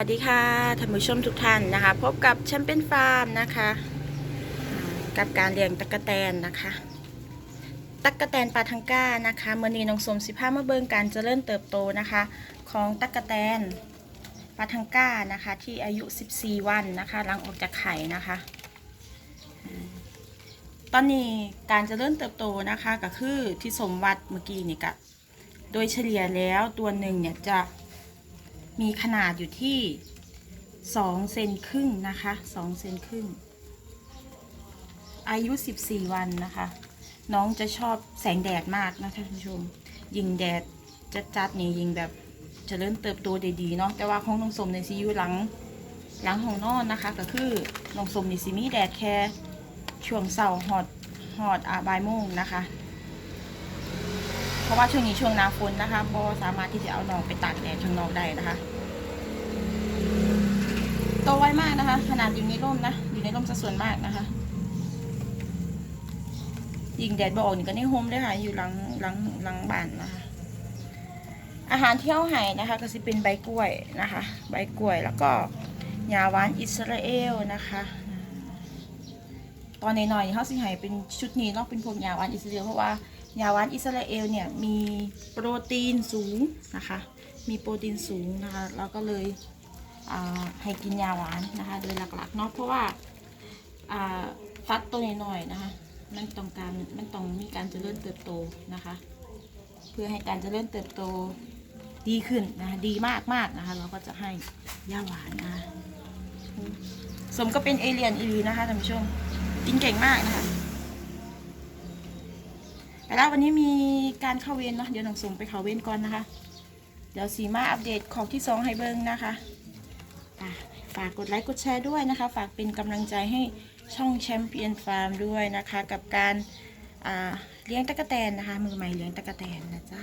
สวัสดีค่ะท่านผู้ชมทุกท่านนะคะ พบกับแชมเปี้ยนฟาร์มนะคะ กับการเลี้ยงตะกะแตนนะคะตักกะแตนปลาทังก้านะคะเมื่อนี้น้องสมสิพามาเบิ่งการเจริญเติบโตนะคะ ของตักกะแตนปลาทังก้านะคะ ที่อายุ 14 วันนะคะหลังออกจากไข่นะคะ ตอนนี้การเจริญเติบโตนะคะก็คือที่สมวัดเมื่อกี้นี่ก็โดยเฉลี่ยแล้วตัวหนึ่งเนี่ยจะ มีขนาดอยู่ที่2เซนครึ่งนะคะ2เซนครึ่ง อายุ14วันนะคะ น้องจะชอบแสงแดดมากนะท่านผู้ชม ยิงแดดจัดๆนี่ยิงแบบจะเริ่มเติบโตได้ดีเนาะแต่ว่าของน้องสมในซีอยูหลังหลังของนอนนะคะ ก็คือน้องสมนี่สิมีแดดแค่ช่วงเสาร์หอดหอดอาบายโมงนะคะ เพราะว่าช่วงนี้ช่วงหน้าฝนนะคะพอสามารถที่จะเอาน้องไปตากแดดข้างนอกได้นะคะ ตไวมากนะคะ ขนาดอยู่ในร่มนะ อยู่ในร่มซะส่วนมากนะคะ ยิงแดดบออกนี่ก็ในโฮมเลยค่ะ อยู่หลังหลังหลังบ้านนะคะ อาหารเที่เอาให้นะคะ ก็จะเป็นใบกล้วยนะคะ ใบกล้วยแล้วก็ยาหวานอิสราเอลนะคะตอนใน้อยเขาสิให้เป็นชุดนี้เนาะเป็นพวกยาหวานอิสราเอลเพราะว่ายาหวานอิสราเอลเนี่ยมีโปรตีนสูงนะคะ มีโปรตีนสูงนะคะ เราก็เลย ให้กินยาหวานนะคะ โดยหลักๆเนาะเพราะว่าฟัดตัวน้อยๆนะคะ มันต้องการมันต้องมีการเจริญเติบโตนะคะ เพื่อให้การเจริญเติบโตดีขึ้นนะคะดีมากมากๆนะคะ เราก็จะให้ยาหวานนะะสมก็เป็นเอเลียนอีลีนะคะท่านผู้ชมกินเก่งมากนะคะแต่แล้ววันนี้มีการเข้าเวรเนาะเดี๋ยวหนังสมไปเข้าเวรก่อนนะคะ เดี๋ยวสีมาอัปเดตของที่สองให้เบิ้งนะคะ ฝากกดไลค์กดแชร์ด้วยนะคะ ฝากเป็นกำลังใจให้ช่องแชมเปี้ยนฟาร์มด้วยนะคะ กับการเลี้ยงตะกะแตนนะคะ มือใหม่เลี้ยงตะกะแตนนะจ๊ะ